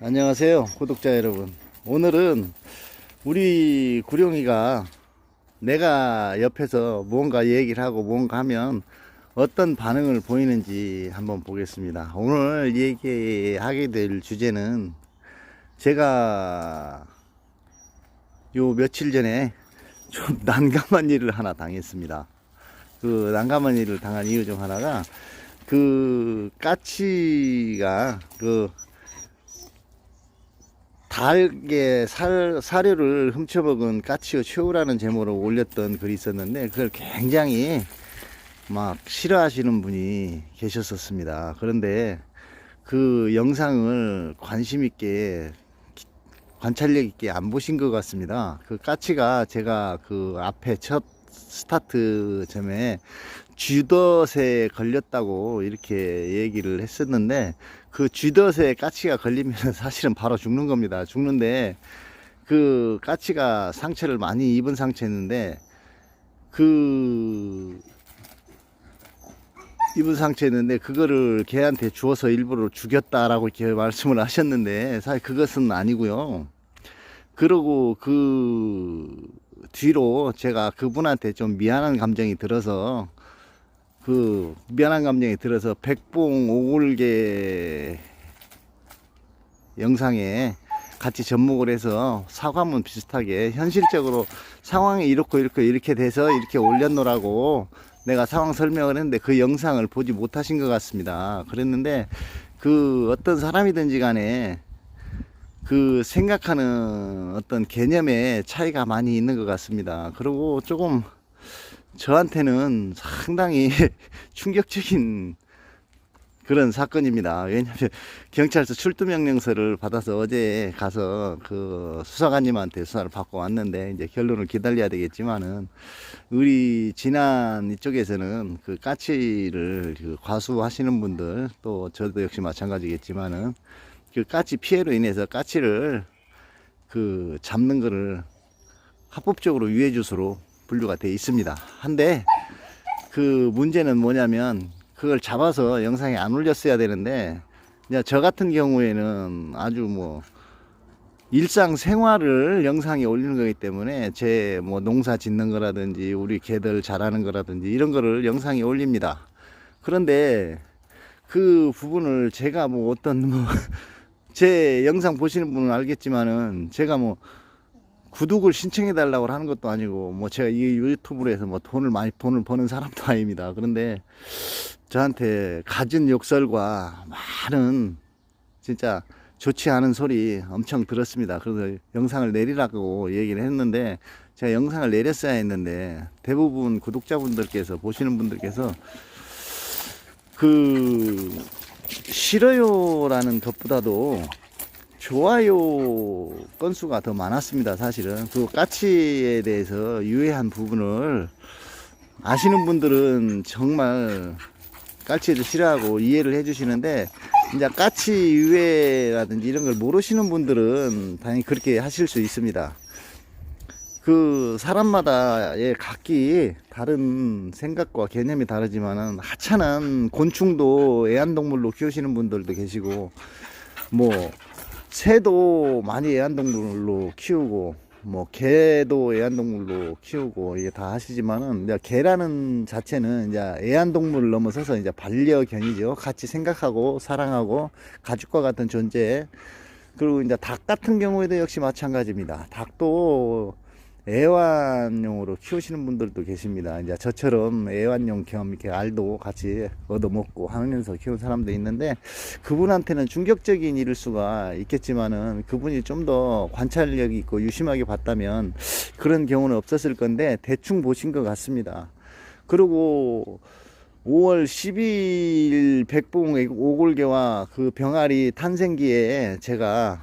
안녕하세요 구독자 여러분. 오늘은 우리 구룡이가 내가 옆에서 뭔가 얘기를 하고 뭔가 하면 어떤 반응을 보이는지 한번 보겠습니다. 오늘 얘기하게 될 주제는 제가 요 며칠 전에 좀 난감한 일을 하나 당했습니다. 그 난감한 일을 당한 이유 중 하나가 그 까치가 그 달게 살, 사료를 훔쳐먹은 까치오 최후라는 제목으로 올렸던 글이 있었는데 그걸 굉장히 막 싫어하시는 분이 계셨었습니다. 그런데 그 영상을 관심 있게 관찰력 있게 안 보신 것 같습니다. 그 까치가 제가 그 앞에 첫 스타트 점에 쥐덫에 걸렸다고 이렇게 얘기를 했었는데 그 쥐덫에 까치가 걸리면 사실은 바로 죽는 겁니다. 죽는데 그 까치가 상처를 많이 입은 상처였는데 그 입은 상처였는데 그거를 걔한테 주어서 일부러 죽였다라고 이렇게 말씀을 하셨는데 사실 그것은 아니고요. 그러고 그 뒤로 제가 그분한테 좀 미안한 감정이 들어서 그 미안한 감정이 들어서 백봉 오골계 영상에 같이 접목을 해서 사과문 비슷하게 현실적으로 상황이 이렇고 이렇게 이렇게 돼서 이렇게 올렸노라고 내가 상황 설명을 했는데 그 영상을 보지 못하신 것 같습니다. 그랬는데 그 어떤 사람이든지 간에 그 생각하는 어떤 개념의 차이가 많이 있는 것 같습니다. 그리고 조금 저한테는 상당히 충격적인 그런 사건입니다. 왜냐하면 경찰서 출두 명령서를 받아서 어제 가서 그 수사관님한테 수사를 받고 왔는데 이제 결론을 기다려야 되겠지만은 우리 지난 이쪽에서는 그 까치를 그 과수하시는 분들 또 저도 역시 마찬가지겠지만은 그 까치 피해로 인해서 까치를 그 잡는 거를 합법적으로 유해주소로 분류가 돼 있습니다. 한데 그 문제는 뭐냐면 그걸 잡아서 영상에 안 올렸어야 되는데 저 같은 경우에는 아주 뭐 일상 생활을 영상에 올리는 거기 때문에 제 뭐 농사 짓는 거라든지 우리 개들 자라는 거라든지 이런 거를 영상에 올립니다. 그런데 그 부분을 제가 뭐 어떤 뭐 제 영상 보시는 분은 알겠지만은 제가 뭐 구독을 신청해 달라고 하는 것도 아니고 뭐 제가 이 유튜브로 해서 뭐 돈을 많이 돈을 버는 사람도 아닙니다. 그런데 저한테 가진 욕설과 많은 진짜 좋지 않은 소리 엄청 들었습니다. 그래서 영상을 내리라고 얘기를 했는데 제가 영상을 내렸어야 했는데 대부분 구독자분들께서 보시는 분들께서 그 싫어요라는 것보다도 좋아요 건수가 더 많았습니다. 사실은 그 까치에 대해서 유해한 부분을 아시는 분들은 정말 까치를 싫어하고 이해를 해주시는데 이제 까치 유해라든지 이런 걸 모르시는 분들은 당연히 그렇게 하실 수 있습니다. 그 사람마다의 각기 다른 생각과 개념이 다르지만은 하찮은 곤충도 애완동물로 키우시는 분들도 계시고 뭐 새도 많이 애완동물로 키우고 뭐 개도 애완동물로 키우고 이게 다 하시지만은 이제 개라는 자체는 이제 애완동물을 넘어서서 이제 반려견이죠. 같이 생각하고 사랑하고 가족과 같은 존재. 그리고 이제 닭 같은 경우에도 역시 마찬가지입니다. 닭도 애완용으로 키우시는 분들도 계십니다. 이제 저처럼 애완용 겸 이렇게 알도 같이 얻어먹고 하면서 키우는 사람도 있는데 그분한테는 충격적인 일일 수가 있겠지만은 그분이 좀 더 관찰력이 있고 유심하게 봤다면 그런 경우는 없었을 건데 대충 보신 것 같습니다. 그리고 5월 12일 백봉 오골개와 그 병아리 탄생기에 제가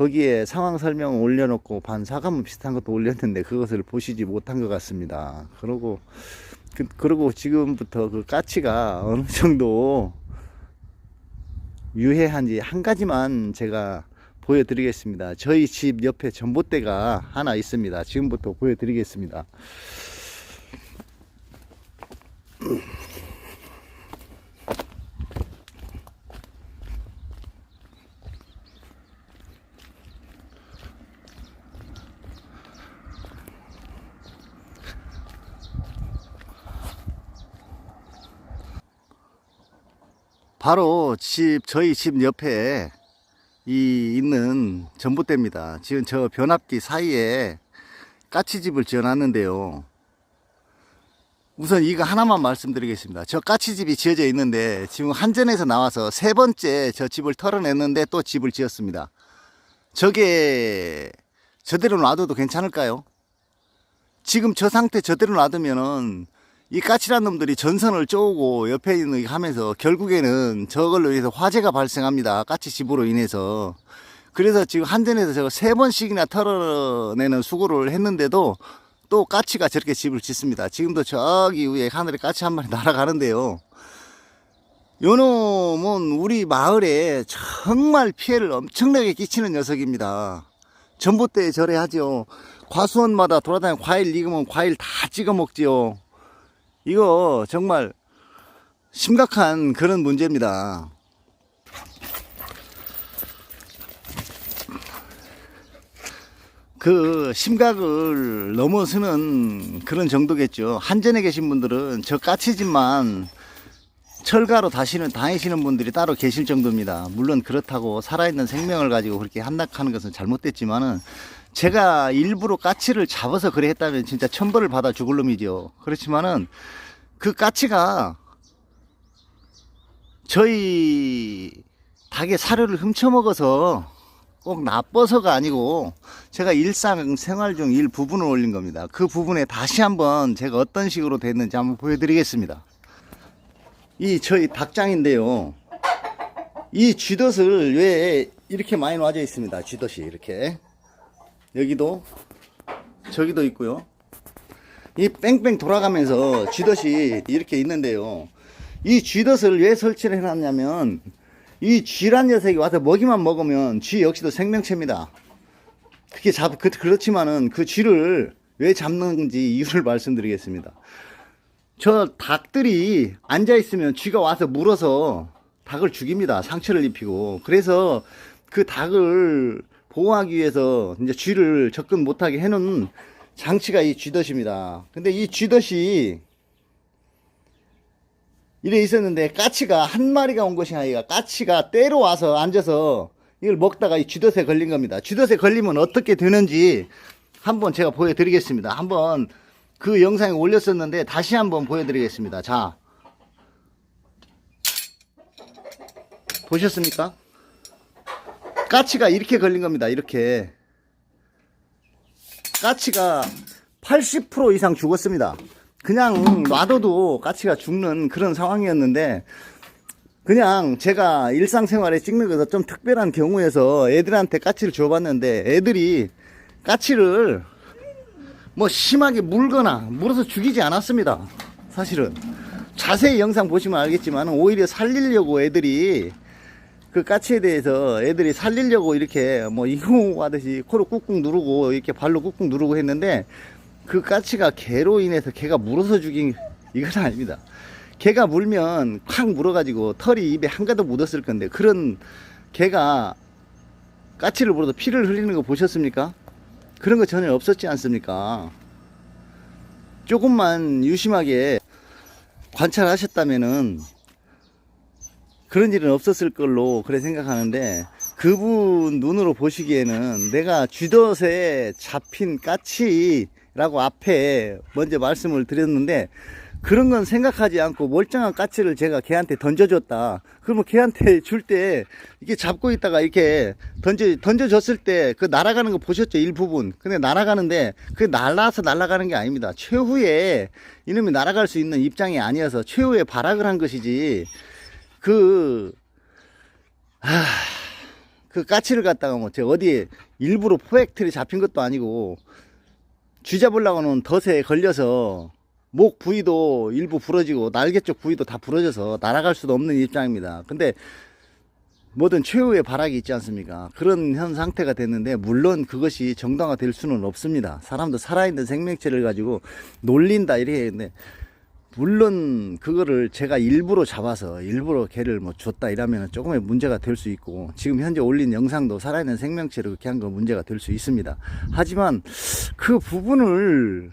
거기에 상황 설명 올려놓고 반 사과문 비슷한 것도 올렸는데 그것을 보시지 못한 것 같습니다. 그러고 그, 그리고 지금부터 그 까치가 어느 정도 유해한지 한 가지만 제가 보여드리겠습니다. 저희 집 옆에 전봇대가 하나 있습니다. 지금부터 보여드리겠습니다. 바로 집 저희 집 옆에 이 있는 전봇대입니다. 지금 저 변압기 사이에 까치집을 지어놨는데요. 우선 이거 하나만 말씀드리겠습니다. 저 까치집이 지어져 있는데 지금 한전에서 나와서 세 번째 저 집을 털어냈는데 또 집을 지었습니다. 저게 저대로 놔둬도 괜찮을까요? 지금 저 상태 저대로 놔두면은 이 까칠한 놈들이 전선을 쪼고 옆에 있는 거 하면서 결국에는 저걸로 인해서 화재가 발생합니다. 까치 집으로 인해서. 그래서 지금 한전에서 저거 세 번씩이나 털어내는 수고를 했는데도 또 까치가 저렇게 집을 짓습니다. 지금도 저기 위에 하늘에 까치 한 마리 날아가는데요. 요 놈은 우리 마을에 정말 피해를 엄청나게 끼치는 녀석입니다. 전봇대에 절에 하죠. 과수원마다 돌아다니는 과일 익으면 과일 다 찍어 먹지요. 이거 정말 심각한 그런 문제입니다. 그 심각을 넘어서는 그런 정도겠죠. 한전에 계신 분들은 저 까치집만 철가로 다시는 다니시는 분들이 따로 계실 정도입니다. 물론 그렇다고 살아있는 생명을 가지고 그렇게 한낙하는 것은 잘못됐지만은 제가 일부러 까치를 잡아서 그래 했다면 진짜 천벌을 받아 죽을 놈이죠. 그렇지만은 그 까치가 저희 닭의 사료를 훔쳐먹어서 꼭 나빠서가 아니고 제가 일상 생활 중 일부분을 올린 겁니다. 그 부분에 다시 한번 제가 어떤 식으로 됐는지 한번 보여드리겠습니다. 이 저희 닭장인데요. 이 쥐덫을 왜 이렇게 많이 놔져 있습니다. 쥐덫이 이렇게. 여기도 저기도 있고요. 이 뺑뺑 돌아가면서 쥐덫이 이렇게 있는데요. 이 쥐덫을 왜 설치를 해놨냐면 이 쥐란 녀석이 와서 먹이만 먹으면 쥐 역시도 생명체입니다. 그게 잡, 그, 그렇지만은 그 쥐를 왜 잡는지 이유를 말씀드리겠습니다. 저 닭들이 앉아있으면 쥐가 와서 물어서 닭을 죽입니다. 상처를 입히고. 그래서 그 닭을 보호하기 위해서 이제 쥐를 접근 못하게 해놓은 장치가 이 쥐덫입니다. 근데 이 쥐덫이 이래 있었는데 까치가 한 마리가 온 것이 아니라 까치가 때로 와서 앉아서 이걸 먹다가 이 쥐덫에 걸린 겁니다. 쥐덫에 걸리면 어떻게 되는지 한번 제가 보여드리겠습니다. 한번 그 영상에 올렸었는데 다시 한번 보여드리겠습니다. 자 보셨습니까? 까치가 이렇게 걸린 겁니다. 이렇게 까치가 80% 이상 죽었습니다. 그냥 놔둬도 까치가 죽는 그런 상황이었는데 그냥 제가 일상생활에 찍는 것도 좀 특별한 경우에서 애들한테 까치를 줘봤는데 애들이 까치를 뭐 심하게 물거나 물어서 죽이지 않았습니다. 사실은 자세히 영상 보시면 알겠지만 오히려 살리려고 애들이 그 까치에 대해서 애들이 살리려고 이렇게 뭐 이거 하듯이 코로 꾹꾹 누르고 이렇게 발로 꾹꾹 누르고 했는데 그 까치가 개로 인해서 개가 물어서 죽인 이건 아닙니다. 개가 물면 콱 물어가지고 털이 입에 한가득 묻었을 건데 그런 개가 까치를 물어서 피를 흘리는 거 보셨습니까? 그런 거 전혀 없었지 않습니까? 조금만 유심하게 관찰하셨다면은 그런 일은 없었을 걸로 그래 생각하는데 그분 눈으로 보시기에는 내가 쥐덫에 잡힌 까치라고 앞에 먼저 말씀을 드렸는데 그런 건 생각하지 않고 멀쩡한 까치를 제가 걔한테 던져줬다. 그러면 걔한테 줄 때 이렇게 잡고 있다가 이렇게 던져 던져줬을 때 그 날아가는 거 보셨죠 일부분. 근데 날아가는데 그 날라서 날아가는 게 아닙니다. 최후에 이놈이 날아갈 수 있는 입장이 아니어서 최후에 발악을 한 것이지. 그, 하, 그 까치를 갖다가 뭐, 제가 어디에 일부러 포획틀이 잡힌 것도 아니고, 쥐 잡으려고는 덫에 걸려서, 목 부위도 일부 부러지고, 날개 쪽 부위도 다 부러져서 날아갈 수도 없는 입장입니다. 근데, 뭐든 최후의 발악이 있지 않습니까? 그런 현 상태가 됐는데, 물론 그것이 정당화 될 수는 없습니다. 사람도 살아있는 생명체를 가지고 놀린다, 이렇게 했는데, 물론 그거를 제가 일부러 잡아서 일부러 개를 뭐 줬다 이러면 조금의 문제가 될 수 있고 지금 현재 올린 영상도 살아있는 생명체를 그렇게 한건 문제가 될 수 있습니다. 하지만 그 부분을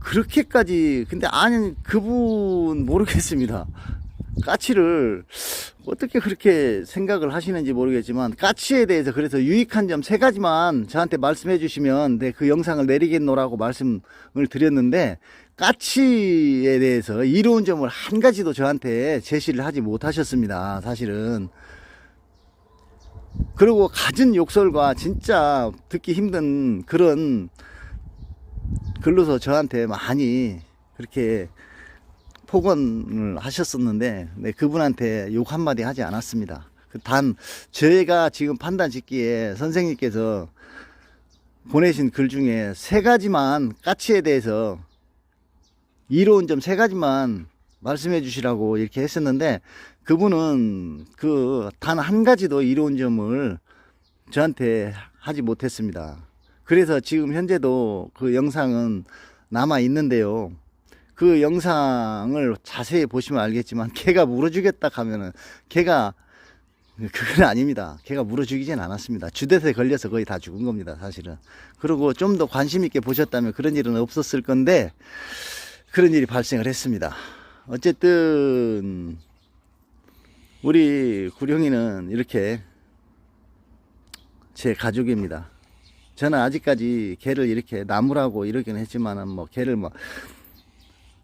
그렇게까지 근데 아니 그분 모르겠습니다. 까치를 어떻게 그렇게 생각을 하시는지 모르겠지만 까치에 대해서 그래서 유익한 점 세 가지만 저한테 말씀해 주시면 네, 그 영상을 내리겠노라고 말씀을 드렸는데 까치에 대해서 이로운 점을 한 가지도 저한테 제시를 하지 못하셨습니다. 사실은. 그리고 갖은 욕설과 진짜 듣기 힘든 그런 글로서 저한테 많이 그렇게 폭언을 하셨었는데 네, 그분한테 욕 한마디 하지 않았습니다. 그단 저희가 지금 판단 짓기에 선생님께서 보내신 글 중에 세 가지만 까치에 대해서 이로운 점 세 가지만 말씀해 주시라고 이렇게 했었는데 그분은 그 단 한 가지도 이로운 점을 저한테 하지 못했습니다. 그래서 지금 현재도 그 영상은 남아 있는데요. 그 영상을 자세히 보시면 알겠지만 개가 물어 죽였다 하면은 개가 그건 아닙니다. 개가 물어 죽이진 않았습니다. 주대에 걸려서 거의 다 죽은 겁니다, 사실은. 그리고 좀 더 관심 있게 보셨다면 그런 일은 없었을 건데 그런 일이 발생을 했습니다. 어쨌든 우리 구룡이는 이렇게 제 가족입니다. 저는 아직까지 개를 이렇게 나무라고 이러긴 했지만은 뭐 개를 뭐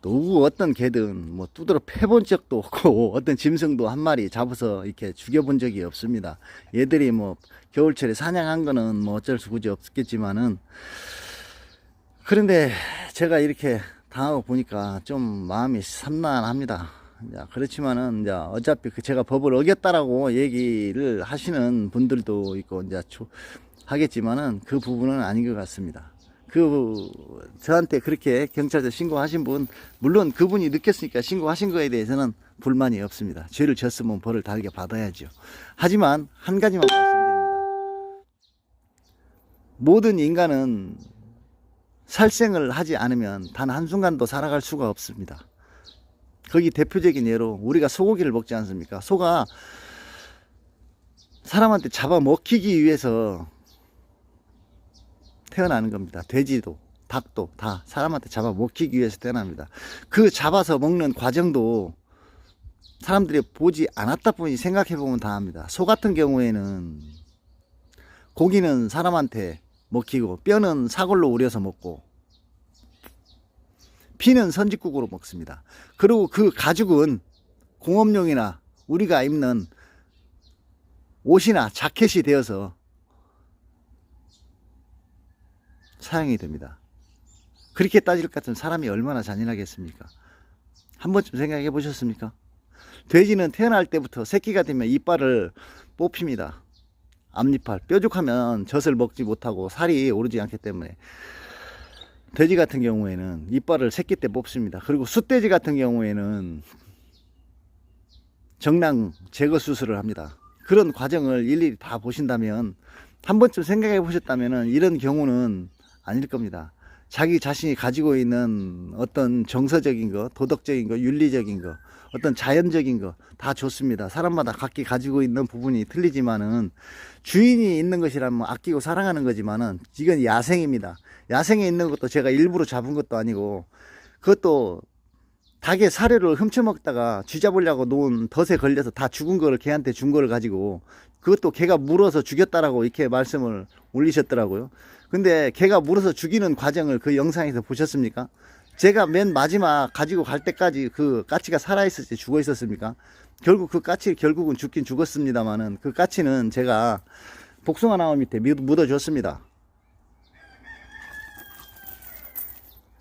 누구 어떤 개든 뭐 두드러 패본 적도 없고 어떤 짐승도 한 마리 잡아서 이렇게 죽여본 적이 없습니다. 얘들이 뭐 겨울철에 사냥한 거는 뭐 어쩔 수 굳이 없겠지만은 그런데 제가 이렇게 당하고 보니까 좀 마음이 산만합니다. 그렇지만은 이제 어차피 그 제가 법을 어겼다라고 얘기를 하시는 분들도 있고 이제 초- 하겠지만은 그 부분은 아닌 것 같습니다. 그 저한테 그렇게 경찰서 신고하신 분 물론 그분이 느꼈으니까 신고하신 거에 대해서는 불만이 없습니다. 죄를 졌으면 벌을 달게 받아야죠. 하지만 한 가지만 말씀드립니다. 모든 인간은 살생을 하지 않으면 단 한순간도 살아갈 수가 없습니다. 거기 대표적인 예로 우리가 소고기를 먹지 않습니까? 소가 사람한테 잡아 먹히기 위해서 태어나는 겁니다. 돼지도, 닭도 다 사람한테 잡아 먹히기 위해서 태어납니다. 그 잡아서 먹는 과정도 사람들이 보지 않았다 보니 생각해 보면 다 압니다. 소 같은 경우에는 고기는 사람한테 먹히고 뼈는 사골로 우려서 먹고 피는 선짓국으로 먹습니다. 그리고 그 가죽은 공업용이나 우리가 입는 옷이나 자켓이 되어서 사용이 됩니다. 그렇게 따질 것 같은 사람이 얼마나 잔인하겠습니까? 한 번쯤 생각해 보셨습니까? 돼지는 태어날 때부터 새끼가 되면 이빨을 뽑힙니다. 앞니빨. 뾰족하면 젖을 먹지 못하고 살이 오르지 않기 때문에. 돼지 같은 경우에는 이빨을 새끼 때 뽑습니다. 그리고 숫돼지 같은 경우에는 정랑 제거 수술을 합니다. 그런 과정을 일일이 다 보신다면 한 번쯤 생각해 보셨다면 이런 경우는 아닐 겁니다. 자기 자신이 가지고 있는 어떤 정서적인 거, 도덕적인 거, 윤리적인 거, 어떤 자연적인 거 다 좋습니다. 사람마다 각기 가지고 있는 부분이 틀리지만은 주인이 있는 것이라면 아끼고 사랑하는 거지만은 이건 야생입니다. 야생에 있는 것도 제가 일부러 잡은 것도 아니고 그것도 닭의 사료를 훔쳐먹다가 쥐잡으려고 놓은 덫에 걸려서 다 죽은 거를 걔한테 준 거를 가지고 그것도 걔가 물어서 죽였다라고 이렇게 말씀을 올리셨더라고요. 근데 걔가 물어서 죽이는 과정을 그 영상에서 보셨습니까? 제가 맨 마지막 가지고 갈 때까지 그 까치가 살아있을 때 죽어 있었습니까? 결국 그 까치 결국은 죽긴 죽었습니다만은 그 까치는 제가 복숭아 나무 밑에 묻- 묻어줬습니다.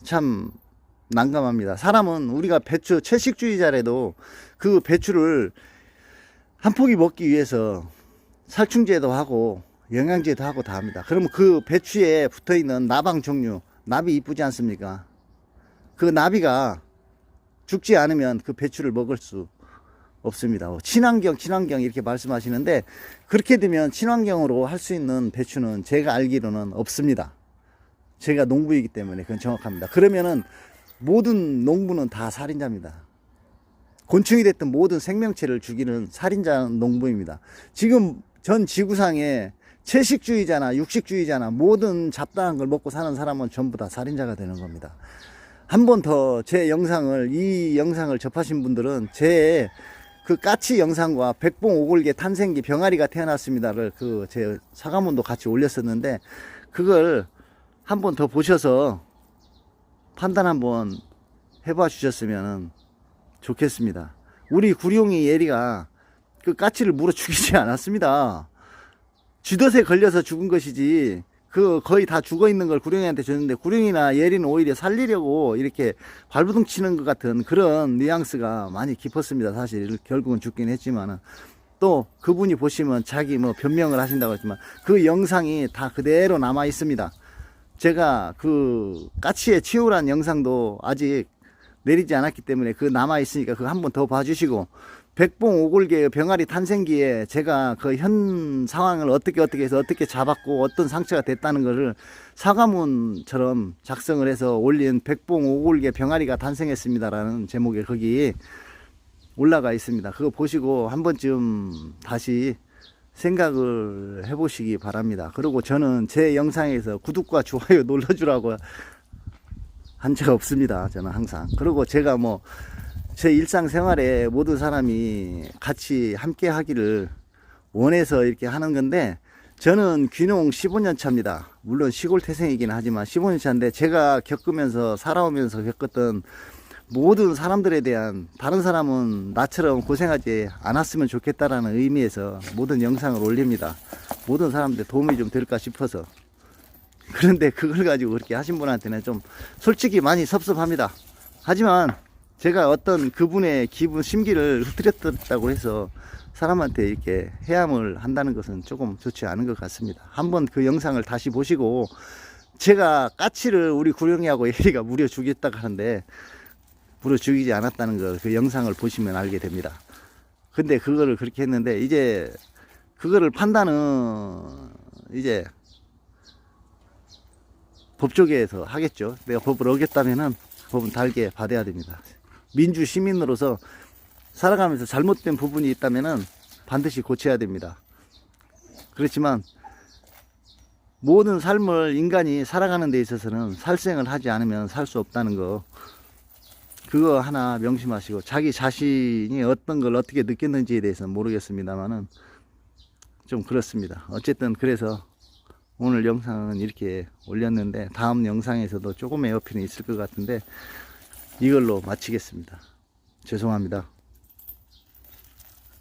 참 난감합니다. 사람은 우리가 배추 채식주의자라도 그 배추를 한 포기 먹기 위해서 살충제도 하고 영양제도 하고 다 합니다. 그러면 그 배추에 붙어 있는 나방 종류, 나비 이쁘지 않습니까? 그 나비가 죽지 않으면 그 배추를 먹을 수 없습니다. 친환경, 친환경 이렇게 말씀하시는데 그렇게 되면 친환경으로 할 수 있는 배추는 제가 알기로는 없습니다. 제가 농부이기 때문에 그건 정확합니다. 그러면은 모든 농부는 다 살인자입니다. 곤충이 됐든 모든 생명체를 죽이는 살인자 농부입니다. 지금 전 지구상에 채식주의자나 육식주의자나 모든 잡다한 걸 먹고 사는 사람은 전부 다 살인자가 되는 겁니다. 한 번 더 제 영상을 이 영상을 접하신 분들은 제 그 까치 영상과 백봉 오골개 탄생기 병아리가 태어났습니다를 그 제 사과문도 같이 올렸었는데 그걸 한 번 더 보셔서 판단 한번 해봐 주셨으면 좋겠습니다. 우리 구룡이 예리가 그 까치를 물어 죽이지 않았습니다. 쥐덫에 걸려서 죽은 것이지 그 거의 다 죽어 있는 걸 구룡이한테 줬는데 구룡이나 예리는 오히려 살리려고 이렇게 발부둥 치는 것 같은 그런 뉘앙스가 많이 깊었습니다. 사실 결국은 죽긴 했지만은 또 그분이 보시면 자기 뭐 변명을 하신다고 했지만 그 영상이 다 그대로 남아 있습니다. 제가 그 까치의 치유란 영상도 아직 내리지 않았기 때문에 그 남아 있으니까 그거 한번 더 봐주시고 백봉 오골개 병아리 탄생기에 제가 그 현 상황을 어떻게 어떻게 해서 어떻게 잡았고 어떤 상처가 됐다는 것을 사과문처럼 작성을 해서 올린 백봉 오골개 병아리가 탄생했습니다라는 제목에 거기 올라가 있습니다. 그거 보시고 한 번쯤 다시 생각을 해보시기 바랍니다. 그리고 저는 제 영상에서 구독과 좋아요 눌러주라고 한 적 없습니다. 저는 항상. 그리고 제가 뭐 제 일상생활에 모든 사람이 같이 함께 하기를 원해서 이렇게 하는 건데 저는 귀농 15년 차입니다. 물론 시골 태생이긴 하지만 15년 차인데 제가 겪으면서 살아오면서 겪었던 모든 사람들에 대한 다른 사람은 나처럼 고생하지 않았으면 좋겠다라는 의미에서 모든 영상을 올립니다. 모든 사람들 도움이 좀 될까 싶어서. 그런데 그걸 가지고 그렇게 하신 분한테는 좀 솔직히 많이 섭섭합니다. 하지만 제가 어떤 그분의 기분, 심기를 흐트렸다고 해서 사람한테 이렇게 해함을 한다는 것은 조금 좋지 않은 것 같습니다. 한번 그 영상을 다시 보시고 제가 까치를 우리 구령이하고 예리가 무려 죽였다고 하는데 물어 죽이지 않았다는 걸 그 영상을 보시면 알게 됩니다. 근데 그거를 그렇게 했는데 이제 그거를 판단은 이제 법조계에서 하겠죠. 내가 법을 어겼다면은 법은 달게 받아야 됩니다. 민주 시민으로서 살아가면서 잘못된 부분이 있다면은 반드시 고쳐야 됩니다. 그렇지만 모든 삶을 인간이 살아가는 데 있어서는 살생을 하지 않으면 살 수 없다는 거 그거 하나 명심하시고 자기 자신이 어떤 걸 어떻게 느꼈는지에 대해서는 모르겠습니다만은 좀 그렇습니다. 어쨌든 그래서 오늘 영상은 이렇게 올렸는데 다음 영상에서도 조금의 어필이 있을 것 같은데 이걸로 마치겠습니다. 죄송합니다.